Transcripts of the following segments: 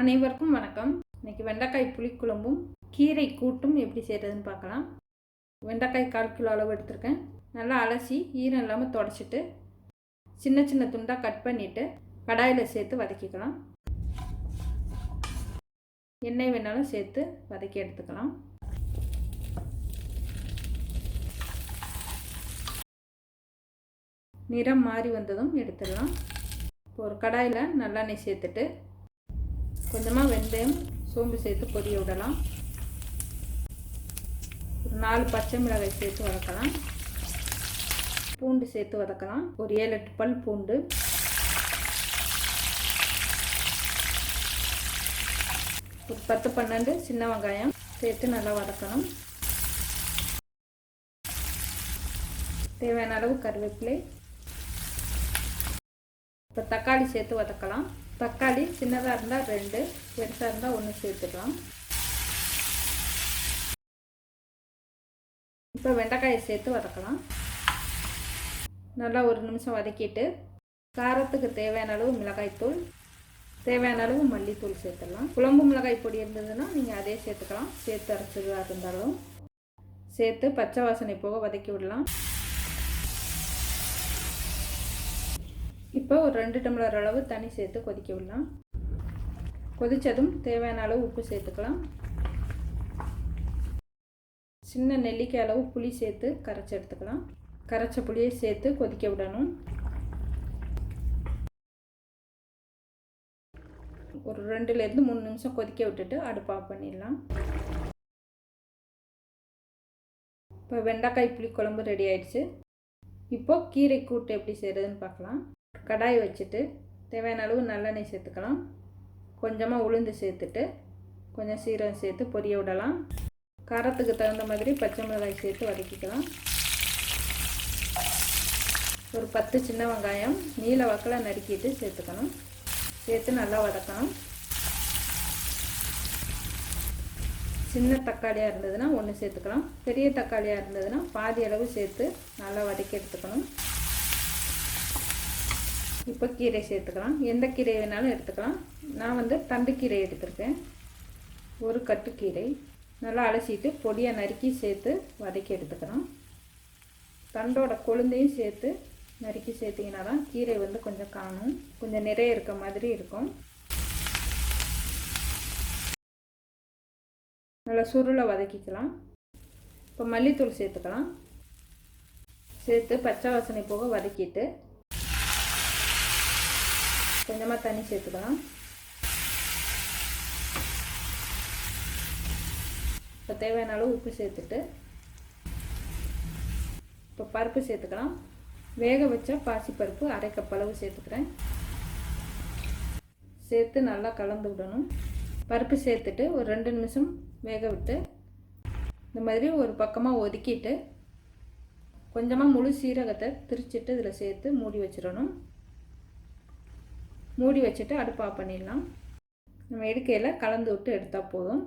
அனைவருக்கும் வணக்கம். இன்றைக்கி வெண்டைக்காய் புளிக்குழம்பும் கீரை கூட்டும் எப்படி செய்கிறதுன்னு பார்க்கலாம். வெண்டைக்காய் கால் கிலோ அளவு எடுத்திருக்கேன். நல்லா அலசி ஈரம் இல்லாமல் தொடச்சிட்டு சின்ன சின்ன துண்டாக கட் பண்ணிவிட்டு கடாயில் சேர்த்து வதக்கிக்கலாம். எண்ணெய் வேணாலும் சேர்த்து வதக்கி எடுத்துக்கலாம். நிறம் மாறி வந்ததும் எடுத்துடலாம். இப்போ ஒரு கடாயில் நல்லெண்ணெய் சேர்த்துட்டு கொஞ்சமாக வெந்தயம் சோம்பு சேர்த்து பொரிய விடலாம். ஒரு நாலு பச்சை மிளகாய் சேர்த்து வதக்கலாம். பூண்டு சேர்த்து வதக்கலாம். ஒரு ஏழு எட்டு பல் பூண்டு. ஒரு பத்து பன்னெண்டு சின்ன வெங்காயம் சேர்த்து நல்லா வதக்கணும். தேவையான அளவு கருவேப்பிலை. இப்போ தக்காளி சேர்த்து வதக்கலாம். தக்காளி சின்னதாக இருந்தால் ரெண்டு பெருசாக இருந்தால் ஒன்று சேர்த்துக்கலாம். இப்போ வெண்டைக்காயை சேர்த்து வதக்கலாம். நல்லா ஒரு நிமிஷம் வதக்கிட்டு காரத்துக்கு தேவையான அளவு மிளகாய்த்தூள் தேவையான அளவு மல்லித்தூள் சேர்த்துடலாம். குழம்பு மிளகாய் பொடி இருந்ததுன்னா நீங்கள் அதே சேர்த்துக்கலாம். சேர்த்து அரைச்சதாக இருந்தாலும் சேர்த்து பச்சை வாசனை போக வதக்கி விடலாம். இப்போ ஒரு ரெண்டு டம்ளர் அளவு தண்ணி சேர்த்து கொதிக்க விடலாம். கொதித்ததும் தேவையான அளவு உப்பு சேர்த்துக்கலாம். சின்ன நெல்லிக்காய் அளவு புளி சேர்த்து கரைச்சி எடுத்துக்கலாம். கரைச்ச புளியை சேர்த்து கொதிக்க விடணும். ஒரு ரெண்டுலேருந்து மூணு நிமிஷம் கொதிக்க விட்டுட்டு அடுப்பு ஆஃப் பண்ணிடலாம். இப்போ வெண்டைக்காய் புளி குழம்பு ரெடி ஆயிடுச்சு. இப்போது கீரை கூட்டு எப்படி செய்கிறதுன்னு பார்க்கலாம். கடாய் வச்சுட்டு தேவையான அளவு நல்லெண்ணெய் சேர்த்துக்கலாம். கொஞ்சமாக உளுந்து சேர்த்துட்டு கொஞ்சம் சீரகம் சேர்த்து பொரிய விடலாம். காரத்துக்கு தகுந்த மாதிரி பச்சை மிளகாய் சேர்த்து வதக்கிக்கலாம். ஒரு பத்து சின்ன வெங்காயம் நீல வக்கில் நறுக்கிட்டு சேர்த்துக்கணும். சேர்த்து நல்லா வதக்கணும். சின்ன தக்காளியாக இருந்ததுன்னா ஒன்று சேர்த்துக்கலாம். பெரிய தக்காளியாக இருந்ததுன்னா பாதி அளவு சேர்த்து நல்லா வதக்கி எடுத்துக்கணும். இப்போ கீரை சேர்த்துக்கலாம். எந்த கீரை வேணாலும் எடுத்துக்கலாம். நான் வந்து தண்டுக்கீரை எடுத்திருக்கேன். ஒரு கட்டுக்கீரை நல்லா அலசிட்டு பொடியை நறுக்கி சேர்த்து வதக்கி எடுத்துக்கிறோம் தண்டோட கொழுந்தையும் சேர்த்து நறுக்கி சேர்த்திங்கன்னா தான் கீரை வந்து கொஞ்சம் காணும். கொஞ்சம் நிறைய இருக்க மாதிரி இருக்கும். நல்லா சுருளை வதக்கிக்கலாம். இப்போ மல்லித்தூள் சேர்த்துக்கலாம். சேர்த்து பச்சை வாசனை போக வதக்கிட்டு கொஞ்சமாக தண்ணி சேர்த்துக்கலாம். இப்போ தேவையான அளவு உப்பு சேர்த்துட்டு இப்போ பருப்பு சேர்த்துக்கலாம். வேக வச்ச பாசிப்பருப்பு அரை கப் அளவு சேர்த்துக்கிறேன். சேர்த்து நல்லா கலந்து விடணும். பருப்பு சேர்த்துட்டு ஒரு ரெண்டு நிமிஷம் வேக விட்டு இந்த மாதிரி ஒரு பக்கமாக ஒதுக்கிட்டு கொஞ்சமாக முழு சீரகத்தை திரிச்சிட்டு இதில் சேர்த்து மூடி வச்சிடணும். மூடி வச்சுட்டு அடுப்பாக பண்ணிடலாம். நம்ம எடுக்கையில் கலந்து விட்டு எடுத்தால் போதும்.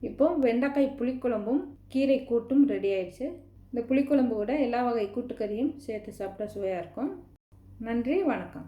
இப்போ வெண்டைக்காய் புளிக்குழம்பும் கீரை கூட்டும் ரெடி ஆயிடுச்சு. இந்த புளிக்குழம்பு விட எல்லா வகை கூட்டுக்கறியும் சேர்த்து சாப்பிட்டா சுவையாக இருக்கும். நன்றி வணக்கம்.